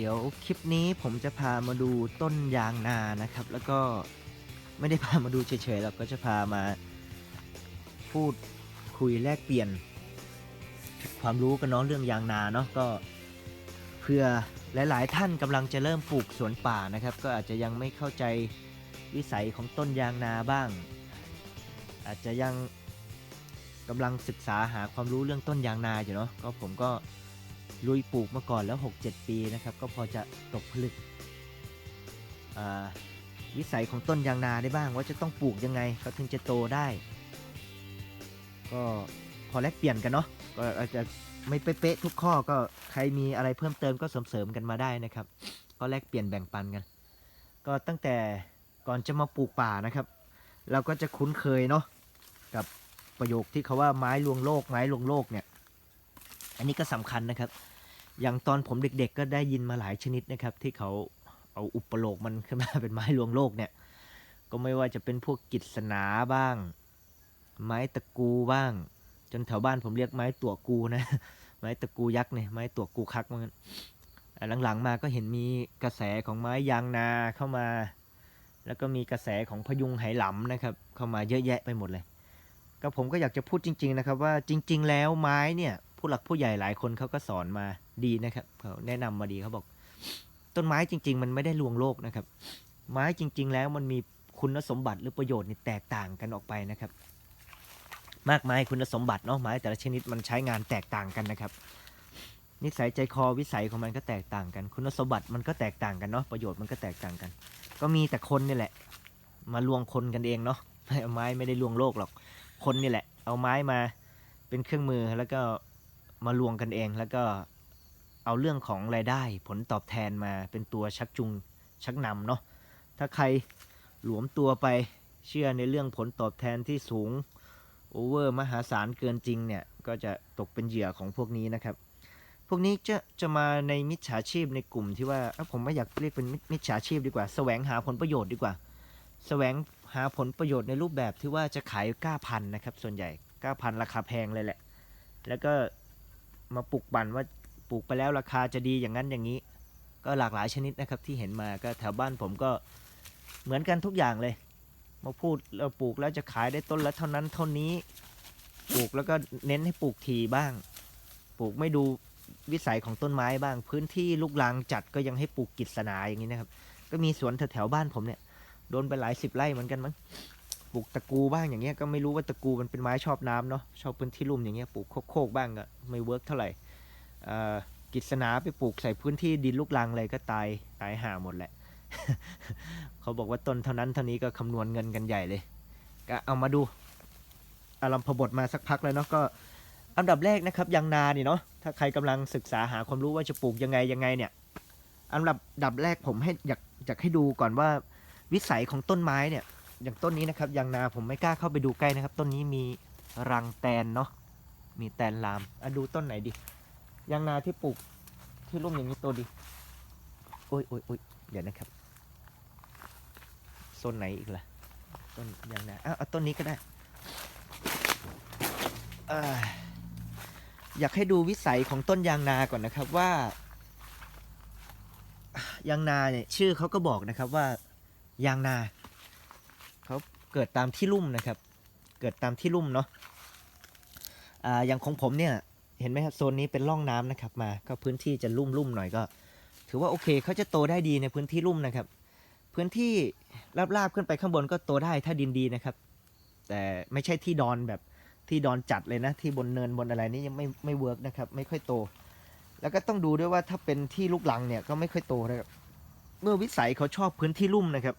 เดี๋ยวคลิปนี้ผมจะพามาดูต้นยางนานะครับ แล้วก็ไม่ได้พามาดูเฉยๆหรอกก็จะพามาพูดคุยแลกเปลี่ยน ความรู้กันเนาะเรื่องยางนาเนาะก็เพื่อหลาย ๆ ท่านกำลังจะเริ่มปลูกสวนป่านะครับ ก็อาจจะยังไม่เข้าใจวิสัยของต้นยางนาบ้าง อาจจะยังกำลังศึกษาหาความรู้เรื่องต้นยางนาอยู่เนาะก็ผมก็ ลุยปลูกมาก่อนแล้ว 6-7 ปีนะครับ ก็พอจะตกผลึกวิสัยของต้นยางนาได้บ้าง ว่าจะต้องปลูกยังไงเขาถึงจะโตได้ ก็พอแลกเปลี่ยนกันเนาะก็อาจจะไม่เป๊ะทุกข้อก็ใครมีอะไรเพิ่มเติมก็เสริมๆกันมาได้นะครับ ก็แลกเปลี่ยนแบ่งปันกัน ก็ตั้งแต่ก่อนจะมาปลูกป่านะครับ เราก็จะคุ้นเคยเนาะกับประโยคที่เขาว่าไม้ลวงโลกไม้ลวงโลกเนี่ย อันนี้ก็สำคัญนะครับ อย่างตอนผมเด็กๆ ก็ได้ยินมาหลายชนิดนะครับ ที่เขาเอาอุปโลกมันขึ้นมาเป็นไม้ลวงโลกเนี่ย ก็ไม่ว่าจะเป็นพวกกิจสนาบ้าง ไม้ตะกูบ้าง จนแถวบ้านผมเรียกไม้ตัวกูนะ ไม้ตะกูยักษ์เนี่ยไม้ตัวกูคักมันอ่าหลังๆมาก็เห็นมีกระแสของไม้ยางนาเข้ามา แล้วก็มีกระแสของพยุงไหหลำนะครับ เข้ามาเยอะแยะไปหมดเลย ก็ผมก็อยากจะพูดจริง ๆนะครับ ว่าจริง ๆ แล้วไม้เนี่ย ผู้หลักผู้ใหญ่หลายคนเขาก็สอนมาดีนะครับเขาแนะนำมาดีเขาบอก ต้นไม้จริง ๆ มันไม่ได้ลวงโลกนะครับ ไม้จริง ๆ แล้วมันมีคุณสมบัติหรือประโยชน์นี่แตกต่างกันออกไปนะครับ มากมายคุณสมบัติเนาะไม้แต่ละชนิดมันใช้งานแตกต่างกันนะครับ นิสัยใจคอวิสัยของมันก็แตกต่างกัน คุณสมบัติมันก็แตกต่างกันเนาะประโยชน์มันก็แตกต่างกัน ก็มีแต่คนนี่แหละ มาลวงคนกันเองเนาะไม้ไม่ได้ลวงโลกหรอกคนนี่แหละ เอาไม้มาเป็นเครื่องมือแล้วก็ มาลวงกันเอง แล้วก็เอาเรื่องของรายได้ผลตอบแทนมาเป็นตัวชักจูงชักนำเนาะถ้าใครหลวมตัวไปเชื่อในเรื่องผลตอบแทนที่สูงโอเวอร์มหาศาลเกินจริงเนี่ยก็จะตกเป็นเหยื่อของพวกนี้นะครับ พวกนี้จะจะมาในมิจฉาชีพในกลุ่มที่ว่าผมไม่อยากเรียกเป็นมิมิจฉาชีพดีกว่า แสวงหาผลประโยชน์ดีกว่า แสวงหาผลประโยชน์ในรูปแบบที่ว่าจะขายก้าพันนะครับ ส่วนใหญ่ก้าพันราคาแพงเลยแหละ แล้วก็ มาปลุกบั่นว่าปลูกไปแล้วราคาจะดีอย่างนั้นอย่างนี้ ก็หลากหลายชนิดนะครับที่เห็นมาก็แถวบ้านผมก็เหมือนกันทุกอย่างเลย มาพูดเราปลูกแล้วจะขายได้ต้นละเท่านั้นเท่านี้ปลูกแล้วก็เน้นให้ปลูกทีบ้าง ปลูกไม่ดูวิสัยของต้นไม้บ้าง พื้นที่ลูกรังจัดก็ยังให้ปลูกกิจสนาอย่างนี้นะครับ ก็มีสวนแถวๆบ้านผมเนี่ยโดนไปหลายสิบไร่เหมือนกันมั้ง ปลูกตะกูบ้างอย่างเงี้ยก็ไม่รู้ว่าตะกูมันเป็นไม้ชอบน้ำเนาะชอบพื้นที่ลุ่มอย่างเงี้ยปลูกโคกๆบ้างก็ไม่เวิร์กเท่าไหร่กิจสนาไปปลูกใส่พื้นที่ดินลูกรังเลยก็ตายตายห่าหมดแหละ เขาบอกว่าต้นเท่านั้นเท่านี้ก็คำนวณเงินกันใหญ่เลยก็เอามาดูอารมพบทมาสักพักเลยเนาะก็อันดับแรกนะครับยางนานี่เนาะถ้าใครกำลังศึกษาหาความรู้ว่าจะปลูกยังไงยังไงเนี่ยอันดับดับแรกผมให้อยากอยากให้ดูก่อนว่าวิสัยของต้นไม้เนี่ย อย่างต้นนี้นะครับยางนาผมไม่กล้าเข้าไปดูใกล้นะครับ ต้นนี้มีรังแตนเนาะมีแตนลามอะดูต้นไหนดิยางนาที่ปลูกที่ร่มอย่างนี้ตัวดีโอ้ยโอ้ยโอ้ยเดี๋ยวนะครับต้นไหนอีกล่ะต้นยางนาอ้าวเอาต้นนี้ก็ได้อยากให้ดูวิสัยของต้นยางนาก่อนนะครับว่ายางนาเนี่ยชื่อเขาก็บอกนะครับว่ายางนา เขาเกิดตามที่ลุ่มนะครับ เกิดตามที่ลุ่มเนาะอ่าอย่างของผมเนี่ยเห็นไหมครับโซนนี้เป็นร่องน้ำนะครับมาก็พื้นที่จะลุ่มลุ่มหน่อยก็ ถือว่าโอเคเขาจะโตได้ดีในพื้นที่ลุ่มนะครับ พื้นที่ราบๆขึ้นไปข้างบนก็โตได้ถ้าดินดีนะครับ แต่ไม่ใช่ที่ดอนแบบที่ดอนจัดเลยนะที่บนเนินบนอะไรนี่ยังไม่ไม่เวิร์กนะครับไม่ค่อยโต แล้วก็ต้องดูด้วยว่าถ้าเป็นที่ลูกลังเนี่ยก็ไม่ค่อยโตนะครับเมื่อวิสัยเขาชอบพื้นที่ลุ่มนะครับ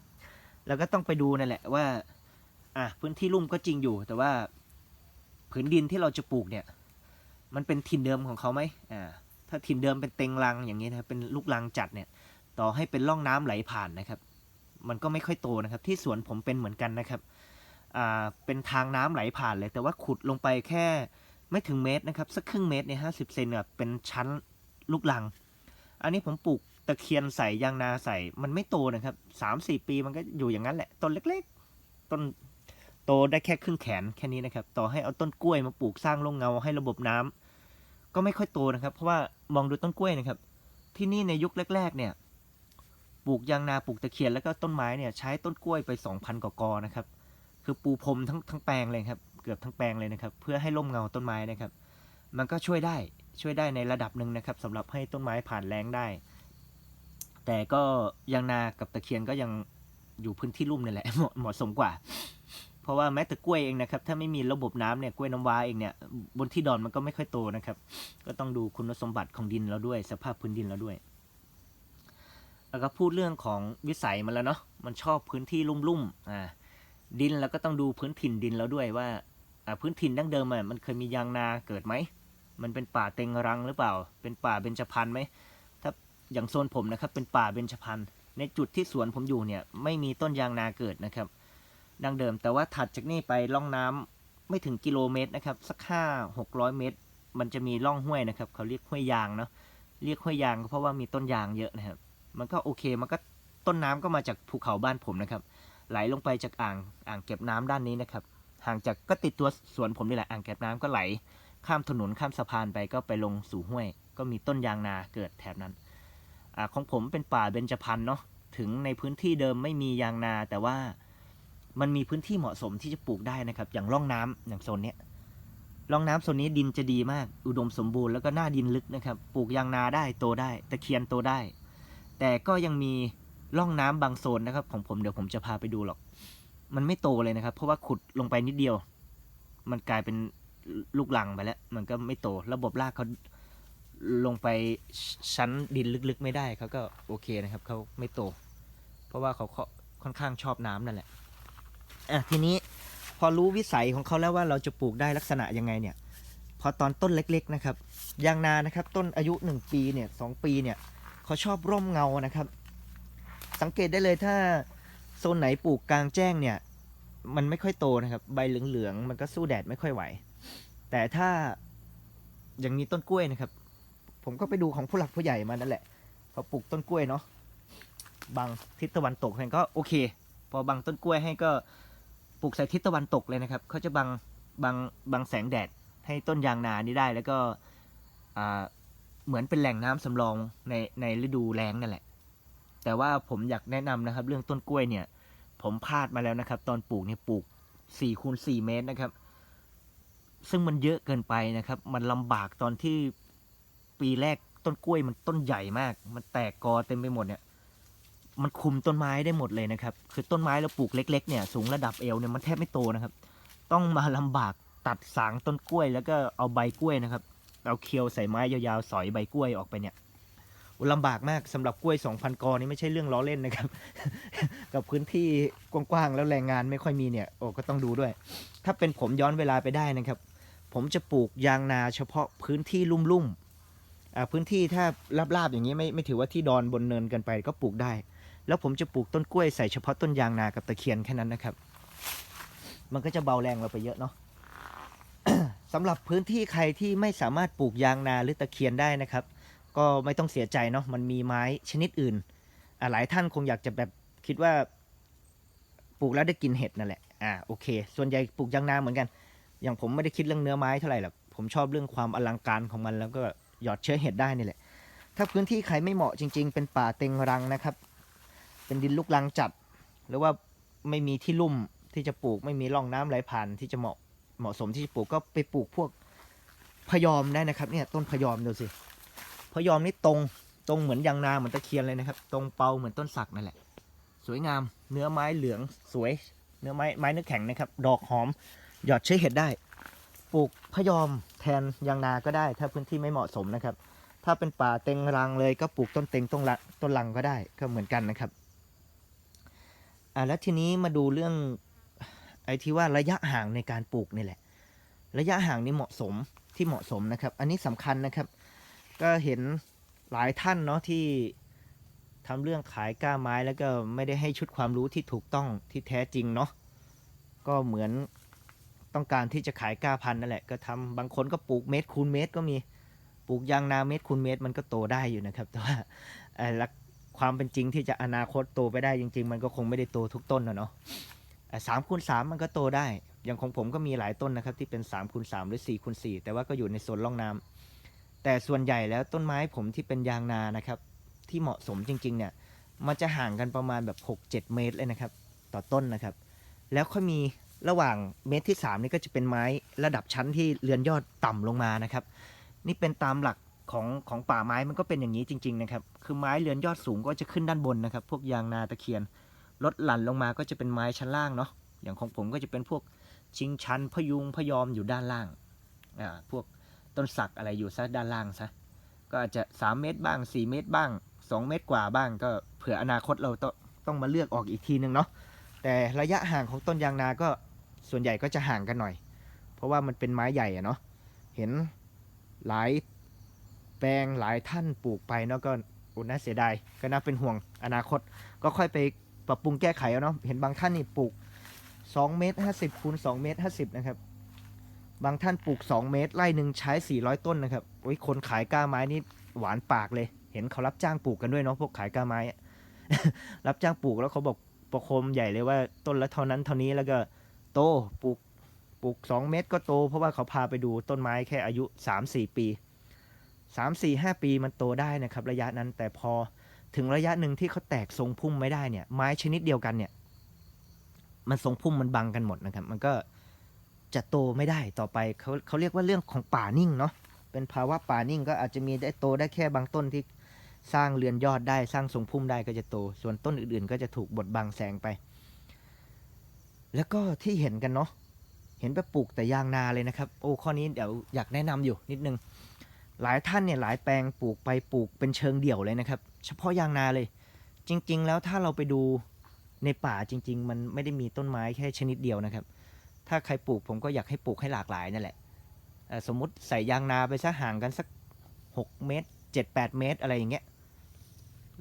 แล้วก็ต้องไปดูนั่นแหละว่า อะพื้นที่ลุ่มก็จริงอยู่ แต่ว่าผืนดินที่เราจะปลูกเนี่ย มันเป็นถิ่นเดิมของเขาไหมอ่า ถ้าถิ่นเดิมเป็นเต็งรังอย่างนี้นะครับ เป็นลูกรังจัดเนี่ย ต่อให้เป็นร่องน้ำไหลผ่านนะครับ มันก็ไม่ค่อยโตนะครับ ที่สวนผมเป็นเหมือนกันนะครับ อ่า เป็นทางน้ำไหลผ่านเลย แต่ว่าขุดลงไปแค่ไม่ถึงเมตรนะครับ สักครึ่งเมตรเนี่ยห้าสิบเซนเนี่ยเป็นชั้นลูกรัง อันนี้ผมปลูกะเคียนใส่ยางนาใส่มันไม่โตนะครับสามสี่ปีมันก็อยู่อย่างนั้นแหละ ต้นเล็ก ๆ ต้นโตได้แค่ครึ่งแขนแค่นี้นะครับ ต่อให้เอาต้นกล้วยมาปลูกสร้างร่มเงาให้ระบบน้ำก็ไม่ค่อยโตนะครับ เพราะว่ามองดูต้นกล้วยนะครับ ที่นี่ในยุคแรก ๆ เนี่ยปลูกยางนาปลูกตะเคียนแล้วก็ต้นไม้เนี่ยใช้ต้นกล้วยไปสองพันกว่ากอนะครับ คือปูพรมทั้งทั้งแปลงเลยครับ เกือบทั้งแปลงเลยนะครับ เพื่อให้ร่มเงาต้นไม้นะครับ มันก็ช่วยได้ช่วยได้ในระดับหนึ่งนะครับสำหรับให้ต้นไม้ผ่านแรงได้ แต่ก็ยางนากับตะเคียนก็ยังอยู่พื้นที่ลุ่มนี่แหละเหมาะเหมาะสมกว่า เพราะว่าแม้แต่กล้วยเองนะครับ ถ้าไม่มีระบบน้ำเนี่ยกล้วยน้ำว้าเองเนี่ยบนที่ดอนมันก็ไม่ค่อยโตนะครับ ก็ต้องดูคุณสมบัติของดินเราด้วย สภาพพื้นดินเราด้วย แล้วก็พูดเรื่องของวิสัยมันแล้วเนาะมันชอบพื้นที่ลุ่มๆอ่าดินเราก็ต้องดูพื้นถิ่นดินเราด้วยว่าอ่าพื้นถิ่นดั้งเดิมอะมันเคยมียางนาเกิดไหมมันเป็นป่าเต็งรังหรือเปล่า เป็นป่าเบญจพรรณไหม อย่างโซนผมนะครับ เป็นป่าเบญจพรรณในจุดที่สวนผมอยู่เนี่ยไม่มีต้นยางนาเกิดนะครับ ดังเดิมแต่ว่าถัดจากนี่ไปล่องน้ำไม่ถึงกิโลเมตรนะครับ สักห้าหกร้อยเมตร มันจะมีร่องห้วยนะครับ เขาเรียกห้วยยางเนาะเรียกห้วยยางก็เพราะว่ามีต้นยางเยอะนะครับ มันก็โอเคมันก็ต้นน้ำก็มาจากภูเขาบ้านผมนะครับ ไหลลงไปจากอ่างอ่างเก็บน้ำด้านนี้นะครับห่างจากก็ติดตัวสวนผมนี่แหละอ่างเก็บน้ำก็ไหล ข้ามถนนข้ามสะพานไปก็ไปลงสู่ห้วย ก็มีต้นยางนาเกิดแถบนั้น อของผมเป็นป่าเบญจพรรณเนาะถึงในพื้นที่เดิมไม่มียางนา แต่ว่ามันมีพื้นที่เหมาะสมที่จะปลูกได้นะครับ อย่างร่องน้ำอย่างโซนเนี้ยร่องน้ำโซนนี้ดินจะดีมาก อุดมสมบูรณ์แล้วก็หน้าดินลึกนะครับ ปลูกยางนาได้โตได้ตะเคียนโตได้ แต่ก็ยังมีร่องน้ำบางโซนนะครับ ของผมเดี๋ยวผมจะพาไปดูหรอก มันไม่โตเลยนะครับ เพราะว่าขุดลงไปนิดเดียว มันกลายเป็นลูกลังไปแล้ว มันก็ไม่โต ระบบรากเขา ลงไปชั้นดินลึกๆไม่ได้เขาก็โอเคนะครับเขาไม่โต เพราะว่าเขาค่อนข้างชอบน้ำนั่นแหละอะทีนี้พอรู้วิสัยของเขาแล้วว่าเราจะปลูกได้ลักษณะยังไงเนี่ย พอตอนต้นเล็กๆนะครับยางนานะครับ ต้นอายุหนึ่งปีเนี่ยสองปีเนี่ยเขาชอบร่มเงานะครับ สังเกตได้เลยถ้าโซนไหนปลูกกลางแจ้งเนี่ยมันไม่ค่อยโตนะครับใบเหลืองๆมันก็สู้แดดไม่ค่อยไหว แต่ถ้าอย่างนี้ต้นกล้วยนะครับ ผมก็ไปดูของผู้หลักผู้ใหญ่มานั่นแหละเขาปลูกต้นกล้วยเนาะบางทิศตะวันตกเนี่ยก็โอเค พอบางต้นกล้วยให้ก็ปลูกใส่ทิศตะวันตกเลยนะครับเขาจะบังบังบังแสงแดดให้ต้นยางนานี้ได้แล้วก็เหมือนเป็นแหล่งน้ำสำรองในในฤดูแล้งนั่นแหละ แต่ว่าผมอยากแนะนำนะครับ เรื่องต้นกล้วยเนี่ย ผมพลาดมาแล้วนะครับ ตอนปลูกเนี่ยปลูกสี่คูณสี่เมตรนะครับ ซึ่งมันเยอะเกินไปนะครับ มันลำบากตอนที่ ปีแรกต้นกล้วยมันต้นใหญ่มาก มันแตกกอเต็มไปหมดเนี่ย มันคุมต้นไม้ได้หมดเลยนะครับ คือต้นไม้เราปลูกเล็ก ๆ เนี่ยสูงระดับเอวเนี่ยมันแทบไม่โตนะครับ ต้องมาลำบากตัดสางต้นกล้วย แล้วก็เอาใบกล้วยนะครับ เอาเคียวใส่ไม้ยาวๆสอยใบกล้วยออกไปเนี่ยลำบากมากสำหรับกล้วย 2,000 กอนี่ไม่ใช่เรื่องล้อเล่นนะครับ กับพื้นที่กว้างๆแล้วแรงงานไม่ค่อยมีเนี่ยโอ้ก็ต้องดูด้วย ถ้าเป็นผมย้อนเวลาไปได้นะครับ ผมจะปลูกยางนาเฉพาะพื้นที่ลุ่มๆ พื้นที่ถ้าราบๆอย่างนี้ไม่ไม่ถือว่าที่ดอนบนเนินเกันไปก็ปลูกได้ แล้วผมจะปลูกต้นกล้วยใส่เฉพาะต้นยางนากับตะเคียนแค่นั้นนะครับ มันก็จะเบาแรงเราไปเยอะเนาะสำหรับพื้นที่ใครที่ไม่สามารถปลูกยางนาหรือตะเคียนได้นะครับ ก็ไม่ต้องเสียใจเนาะมันมีไม้ชนิดอื่นหลายท่านคงอยากจะแบบคิดว่าปลูกแล้วได้กินเห็ดนั่นแหละอ่าโอเค ส่วนใหญ่ปลูกยางนาเหมือนกัน อย่างผมไม่ได้คิดเรื่องเนื้อไม้เท่าไหร่หรอกผมชอบเรื่องความอลังการของมันแล้วก็ หยอดเชื้อเห็ดได้นี่แหละ ถ้าพื้นที่ใครไม่เหมาะจริง ๆ เป็นป่าเต็งรังนะครับ เป็นดินลูกรังจัด หรือว่าไม่มีที่ลุ่มที่จะปลูกไม่มีร่องน้ำไหลผ่านที่จะเหมาะเหมาะสมที่จะปลูกก็ไปปลูกพวกพยอมได้นะครับเนี่ยต้นพยอมดูสิพยอมนี่ตรงตรงเหมือนยางนาเหมือนตะเคียนเลยนะครับ ตรงเปาเหมือนต้นสักนั่นแหละ สวยงามเนื้อไม้เหลืองสวย เนื้อไม้ไม้เนื้อแข็งนะครับ ดอกหอม หยอดใช้เห็ดได้ ปลูกพยอมแทนยางนาก็ได้ ถ้าพื้นที่ไม่เหมาะสมนะครับ ถ้าเป็นป่าเต็งรังเลยก็ปลูกต้นเต็งต้นละต้นลังก็ได้ก็เหมือนกันนะครับอ่าแล้วทีนี้มาดูเรื่องไอ้ที่ว่าระยะห่างในการปลูกนี่แหละ ระยะห่างนี่เหมาะสมที่เหมาะสมนะครับ อันนี้สำคัญนะครับ ก็เห็นหลายท่านเนาะที่ทำเรื่องขายก้าไม้แล้วก็ไม่ได้ให้ชุดความรู้ที่ถูกต้องที่แท้จริงเนาะก็เหมือน ต้องการที่จะขายกล้าพันธุ์นั่นแหละก็ทำบางคนก็ปลูกเม็ดคูณเม็ดก็มีปลูกยางนาเม็ดคูณเม็ดมันก็โตได้อยู่นะครับ แต่ว่าหลักความเป็นจริงที่จะอนาคตโตไปได้จริง ๆ มันก็คงไม่ได้โตทุกต้นนะเนาะสามคูณสามมันก็โตได้ อย่างของผมก็มีหลายต้นนะครับ ที่เป็น3ามคูณสหรือ4ี่คูณสแต่ว่าก็อยู่ในโซนร่องน้ำแต่ส่วนใหญ่แล้วต้นไม้ผมที่เป็นยางนานะครับ ที่เหมาะสมจริง ๆ เนี่ย มันจะห่างกันประมาณแบบ 6-7 เมตรเลยนะครับ ต่อต้นนะครับ แล้วค่อยมี ระหว่างเมตรที่ 3 นี่ก็จะเป็นไม้ระดับชั้นที่เรือนยอดต่ำลงมานะครับ นี่เป็นตามหลักของของป่าไม้มันก็เป็นอย่างนี้จริง ๆ นะครับ คือไม้เรือนยอดสูงก็จะขึ้นด้านบนนะครับ พวกยางนาตะเคียนลดหลั่นลงมาก็จะเป็นไม้ชั้นล่างเนาะอย่างของผมก็จะเป็นพวกชิงชันพยุงพยอมอยู่ด้านล่างอ่าพวกต้นสักอะไรอยู่ซะด้านล่างซะก็อาจจะ 3 เมตรบ้าง 4 เมตรบ้าง 2 เมตรกว่าบ้าง ก็เผื่ออนาคตเราต้องต้องมาเลือกออกอีกทีนึงเนาะแต่ระยะห่างของต้นยางนาก็ ส่วนใหญ่ก็จะห่างกันหน่อย เพราะว่ามันเป็นไม้ใหญ่อะเนาะเห็นหลายแปลงหลายท่านปลูกไปเนาะก็อุน่าเสียดายก็น่าเป็นห่วงอนาคต ก็ค่อยไปปรับปรุงแก้ไขเอาเนาะเห็นบางท่านนี่ปลูก 2 เมตร 50คูณ2เมตร 50 นะครับ บางท่านปลูก 2 เมตรไร่หนึ่งใช้ 400 ต้นนะครับโอ้ยคนขายก้าไม้นี่หวานปากเลย เห็นเขารับจ้างปลูกกันด้วยเนาะพวกขายก้าไม้ รับจ้างปลูกแล้วเขาบอกประคมใหญ่เลยว่าต้นละเท่านั้นเท่านี้แล้วก็ โตปลูกปลูก 2 เมตรก็โต เพราะว่าเขาพาไปดูต้นไม้แค่อายุ 3-4 ปี 3 4 5 ปีมันโตได้นะครับระยะนั้นแต่พอถึงระยะหนึ่งที่เขาแตกทรงพุ่มไม่ได้เนี่ย ไม้ชนิดเดียวกันเนี่ย มันทรงพุ่มมันบังกันหมดนะครับ มันก็จะโตไม่ได้ต่อไปเขาเขาเรียกว่าเรื่องของป่านิ่งเนาะเป็นภาวะป่านิ่งก็อาจจะมีได้โตได้แค่บางต้นที่สร้างเรือนยอดได้สร้างทรงพุ่มได้ก็จะโต ส่วนต้นอื่นๆ ก็จะถูกบดบังแสงไป แล้วก็ที่เห็นกันเนาะเห็นไปปลูกแต่ยางนาเลยนะครับ โอ้ข้อนี้เดี๋ยวอยากแนะนำอยู่นิดนึง หลายท่านเนี่ยหลายแปลงปลูกไปปลูกเป็นเชิงเดี่ยวเลยนะครับ เฉพาะยางนาเลย จริง ๆ แล้วถ้าเราไปดูในป่าจริง ๆ มันไม่ได้มีต้นไม้แค่ชนิดเดียวนะครับ ถ้าใครปลูกผมก็อยากให้ปลูกให้หลากหลายนั่นแหละสมมุติใส่ยางนาไปสักห่างกันสัก 6 เมตร 7-8 เมตรอะไรอย่างเงี้ย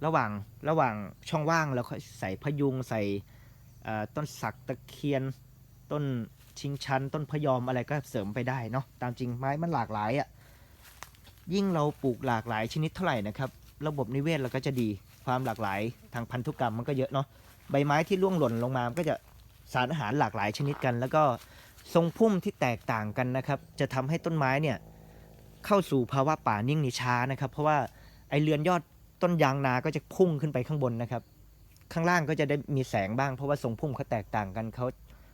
ระหว่างระหว่างช่องว่างเราค่อยใส่พยุงใส่ ต้นสักตะเคียน ต้นชิงชัน ต้นพยอมอะไรก็เสริมไปได้เนาะตามจริงไม้มันหลากหลายอะ่ะยิ่งเราปลูกหลากหลายชนิดเท่าไหร่นะครับระบบนิเวศเราก็จะดีความหลากหลายทางพันธุกรรมมันก็เยอะเนาะใบไม้ที่ร่วงหล่นลงมามันก็จะสารอาหารหลากหลายชนิดกัน แล้วก็ทรงพุ่มที่แตกต่างกันนะครับ จะทำให้ต้นไม้เนี่ยเข้าสู่ภาวะป่านิ่งนิช้านะครับ เพราะว่าไอเรือนยอดต้นยางนาก็จะพุ่งขึ้นไปข้างบนนะครับ ข้างล่างก็จะได้มีแสงบ้างเพราะว่าทรงพุ่มเขาแตกต่างกันเขา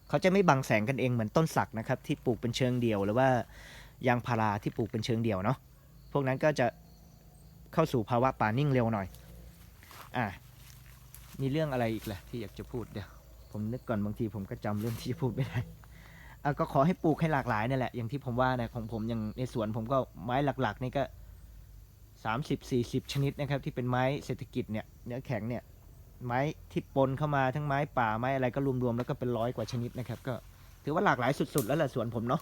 เขาจะไม่บังแสงกันเองเหมือนต้นสักนะครับที่ปลูกเป็นเชิงเดียว หรือว่ายางพาราที่ปลูกเป็นเชิงเดียวเนาะพวกนั้นก็จะเข้าสู่ภาวะป่านิ่งเร็วหน่อยอะมีเรื่องอะไรอีกล่ะที่อยากจะพูดเดี๋ยวผมนึกก่อนบางทีผมก็จำเรื่องที่จะพูดไม่ได้อะก็ขอให้ปลูกให้หลากหลายนั่นแหละอย่างที่ผมว่านะของผมอย่างในสวนผมก็ไม้หลักๆนี่ก็สามสิบสี่สิบชนิดนะครับที่เป็นไม้เศรษฐกิจเนี่ยเนื้อแข็งเนี่ย ไม้ที่ปนเข้ามาทั้งไม้ป่าไม้อะไรก็รวมๆแล้วก็เป็นร้อยกว่าชนิดนะครับ ก็ถือว่าหลากหลายสุดๆ แล้วแหละสวนผมเนาะ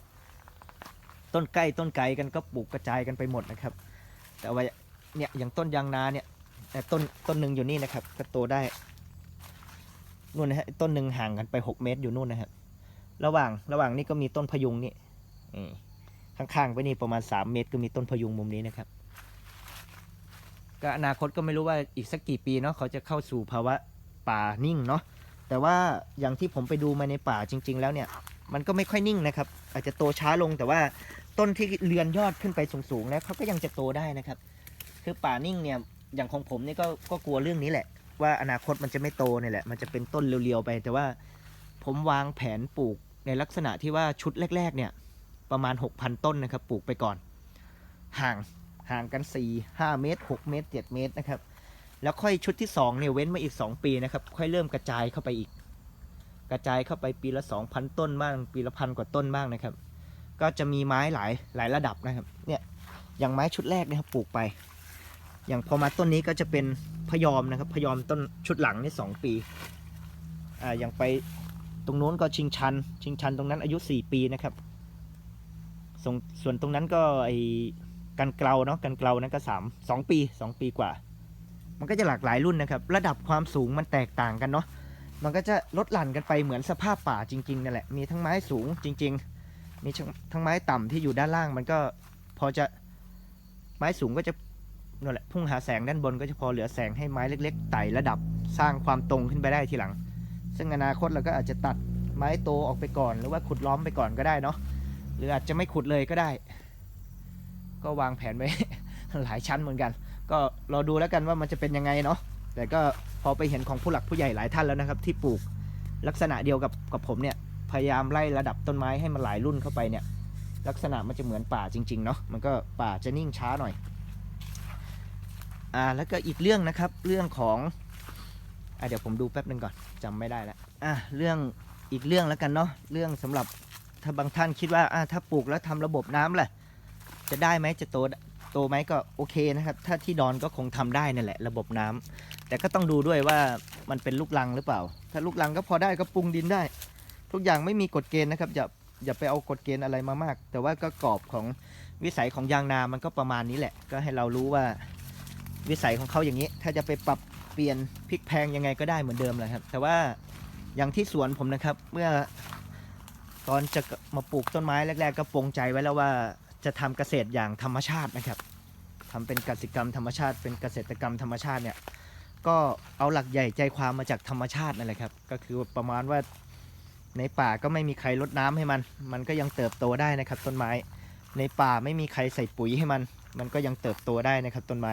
ต้นใกล้ต้นไกลกันก็ปลูกกระจายกันไปหมดนะครับ แต่ว่าเนี่ยอย่างต้นยางนาเนี่ยแต่ต้นต้นหนึ่งอยู่นี่นะครับ ก็โตได้นู่นนะฮะต้นหนึ่งห่างกันไปหกเมตรอยู่นู่นนะครับระหว่างระหว่างนี้ก็มีต้นพยุงนี่นี่ข้างๆไปนี่ประมาณสามเมตร ก็มีต้นพยุงมุมนี้นะครับ ก็อนาคตก็ไม่รู้ว่าอีกสักกี่ปีเนาะเขาจะเข้าสู่ภาวะป่านิ่งเนาะแต่ว่าอย่างที่ผมไปดูมาในป่าจริง ๆ แล้วเนี่ย มันก็ไม่ค่อยนิ่งนะครับ อาจจะโตช้าลงแต่ว่าต้นที่เรือนยอดขึ้นไปสูงๆแล้วเขาก็ยังจะโตได้นะครับ คือป่านิ่งเนี่ยอย่างของผมนี่ก็ก็กลัวเรื่องนี้แหละ ว่าอนาคตมันจะไม่โตเนี่ยแหละ มันจะเป็นต้นเรียวๆไป แต่ว่าผมวางแผนปลูกในลักษณะที่ว่าชุดแรก ๆ เนี่ยประมาณ 6,000 ต้นนะครับ ปลูกไปก่อน ห่าง ห่างกัน 4 5 เมตร 6 เมตร 7 เมตรนะครับ แล้วค่อยชุดที่2เนี่ยเว้นมาอีก 2 ปีนะครับ ค่อยเริ่มกระจายเข้าไปอีก กระจายเข้าไปปีละ 2,000 ต้นบ้าง ปีละพันกว่าต้นบ้างนะครับ ก็จะมีไม้หลายหลายระดับนะครับ เนี่ย อย่างไม้ชุดแรกนะครับปลูกไป อย่างพอมาต้นนี้ก็จะเป็นพยอมนะครับ พยอมต้นชุดหลังนี่สองปี อ่า อย่างไปตรงโน้นก็ชิงชัน ชิงชันตรงนั้นอายุสี่ปีนะครับ ส่วนตรงนั้นก็ไอ กันเกลาเนาะกันเกลานั้นก็สามสองปีสองปีกว่า มันก็จะหลากหลายรุ่นนะครับ ระดับความสูงมันแตกต่างกันเนาะมันก็จะลดหลั่นกันไปเหมือนสภาพป่าจริงๆนั่นแหละมีทั้งไม้สูงจริง ๆ มีทั้งไม้ต่ำที่อยู่ด้านล่าง มันก็พอจะไม้สูงก็จะนั่นแหละพุ่งหาแสงด้านบนก็จะพอเหลือแสงให้ไม้เล็ก ๆไต่ระดับสร้างความตรงขึ้นไปได้ทีหลัง ซึ่งอนาคตเราก็อาจจะตัดไม้โตออกไปก่อน หรือว่าขุดล้อมไปก่อนก็ได้เนาะหรืออาจจะไม่ขุดเลยก็ได้ ก็วางแผนไว้ หลายชั้นเหมือนกัน ก็รอดูแล้วกันว่ามันจะเป็นยังไงเนาะแต่ก็พอไปเห็นของผู้หลักผู้ใหญ่หลายท่านแล้วนะครับ ที่ปลูกลักษณะเดียวกับกับผมเนี่ยพยายามไล่ระดับต้นไม้ให้มันหลายรุ่นเข้าไปเนี่ย ลักษณะมันจะเหมือนป่าจริงๆเนาะมันก็ป่าจะนิ่งช้าหน่อยอ่าแล้วก็อีกเรื่องนะครับเรื่องของอะเดี๋ยวผมดูแป๊บหนึ่งก่อนจำไม่ได้แล้วอะเรื่องอีกเรื่องแล้วกันเนาะเรื่องสำหรับถ้าบางท่านคิดว่าอะถ้าปลูกแล้วทำระบบน้ำล่ะ จะได้ไหมจะโตโตไหมก็โอเคนะครับ ถ้าที่ดอนก็คงทำได้นั่นแหละ ระบบน้ำแต่ก็ต้องดูด้วยว่ามันเป็นลูกลังหรือเปล่า ถ้าลูกลังก็พอได้ก็ปรุงดินได้ ทุกอย่างไม่มีกฎเกณฑ์นะครับอย่าอย่าไปเอากฎเกณฑ์อะไรมามาก แต่ว่าก็กรอบของวิสัยของยางนา มันก็ประมาณนี้แหละ ก็ให้เรารู้ว่าวิสัยของเขาอย่างนี้ ถ้าจะไปปรับเปลี่ยนพลิกแพงยังไงก็ได้เหมือนเดิมแหละครับ แต่ว่าอย่างที่สวนผมนะครับ เมื่อตอนจะมาปลูกต้นไม้แรก ๆ ก็ปรงใจไว้แล้วว่า จะทำเกษตรอย่างธรรมชาตินะครับทำเป็นกสิกรรมธรรมชาติ เป็นเกษตรกรรมธรรมชาติเนี่ยก็เอาหลักใหญ่ใจความมาจากธรรมชาตินั่นแหละครับ ก็คือประมาณว่าในป่าก็ไม่มีใครรดน้ำให้มัน มันก็ยังเติบโตได้นะครับ ต้นไม้ ในป่าไม่มีใครใส่ปุ๋ยให้มัน มันก็ยังเติบโตได้นะครับต้นไม้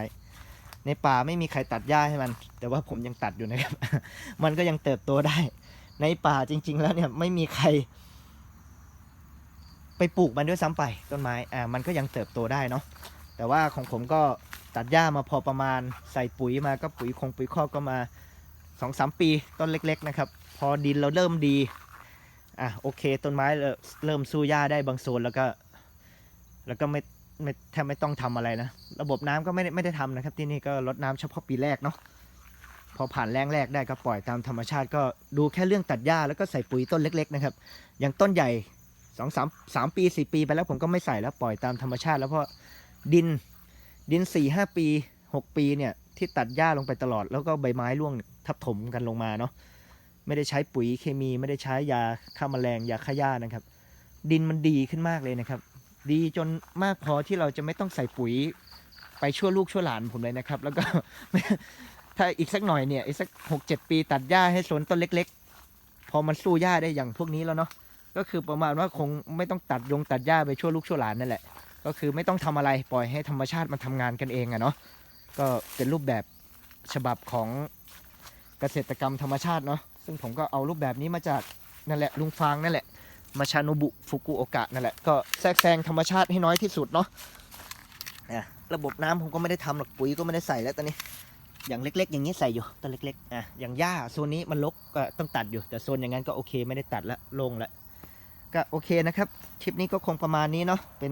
ในป่าไม่มีใครตัดหญ้าให้มัน แต่ว่าผมยังตัดอยู่นะครับ มันก็ยังเติบโตได้ ในป่าจริง ๆ แล้วเนี่ยไม่มีใคร ไปปลูกมันด้วยซ้ำไปต้นไม้อ่ามันก็ยังเติบโตได้เนาะแต่ว่าของผมก็ตัดหญ้ามาพอประมาณใส่ปุ๋ยมาก็ปุ๋ยคงปุ๋ยคอกก็มาสองสามปีต้นเล็ก ๆ นะครับ พอดินเราเริ่มดีอะโอเค ต้นไม้เริ่มสู้หญ้าได้บางโซนแล้วก็ แล้วก็ไม่ไม่แทบไม่ต้องทำอะไรนะ ระบบน้ำก็ไม่ได้ไม่ได้ทำนะครับ ที่นี่ก็ลดน้ำเฉพาะปีแรกเนาะพอผ่านแรงแรกได้ก็ปล่อยตามธรรมชาติก็ดูแค่เรื่องตัดหญ้าแล้วก็ใส่ปุ๋ยต้นเล็ก ๆ นะครับ อย่างต้นใหญ่ สองสามสามปีสี่ปีไปแล้วผมก็ไม่ใส่แล้วปล่อยตามธรรมชาติ แล้วเพราะดินดินสี่ห้าปีหกปีเนี่ยที่ตัดหญ้าลงไปตลอด แล้วก็ใบไม้ร่วงทับถมกันลงมาเนาะไม่ได้ใช้ปุ๋ยเคมี ไม่ได้ใช้ยาฆ่าแมลงยาฆ่าหญ้านะครับ ดินมันดีขึ้นมากเลยนะครับ ดีจนมากพอที่เราจะไม่ต้องใส่ปุ๋ยไปชั่วลูกชั่วหลานผมเลยนะครับ แล้วก็ถ้าอีกสักหน่อยเนี่ยอีกสักหกเจ็ดปีตัดหญ้าให้สวนต้นเล็ก ๆ พอมันสู้หญ้าได้อย่างพวกนี้แล้วเนาะ ก็คือประมาณว่าคงไม่ต้องตัดยงตัดหญ้าไปชั่วลูกชั่วหลานนั่นแหละ ก็คือไม่ต้องทำอะไรปล่อยให้ธรรมชาติมันทำงานกันเองอะเนาะก็เป็นรูปแบบฉบับของเกษตรกรรมธรรมชาติเนาะซึ่งผมก็เอารูปแบบนี้มาจากนั่นแหละลุงฟางนั่นแหละมาชาโนบุฟุกุโอกะนั่นแหละก็แทรกแซงธรรมชาติให้น้อยที่สุดเนาะอะระบบน้ำผมก็ไม่ได้ทำหรอกปุ๋ยก็ไม่ได้ใส่แล้วตอนนี้ อย่างเล็ก ๆ อย่างนี้ใส่อยู่ต้นเล็กๆอะอย่างหญ้าโซนนี้มันรกก็ต้องตัดอยู่ แต่โซนอย่างนั้นก็โอเคไม่ได้ตัดละโล่งละ ก็โอเคนะครับ คลิปนี้ก็คงประมาณนี้เนาะเป็น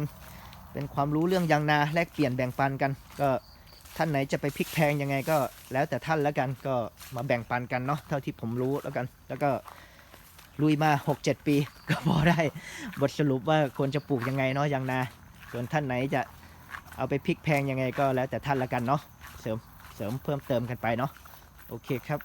เป็นความรู้เรื่องยางนาแลกเปลี่ยนแบ่งปันกัน ก็ท่านไหนจะไปพลิกแพงยังไงก็แล้วแต่ท่านแล้วกันก็มาแบ่งปันกันเนาะเท่าที่ผมรู้แล้วกัน แล้วก็ลุยมา 6-7 ปี ก็พอได้บทสรุปว่าควรจะปลูกยังไงเนาะยางนา ส่วนท่านไหนจะเอาไปพลิกแพงยังไงก็แล้วแต่ท่านละกันเนาะเสริมเสริมเพิ่มเติมกันไปเนาะโอเคครับ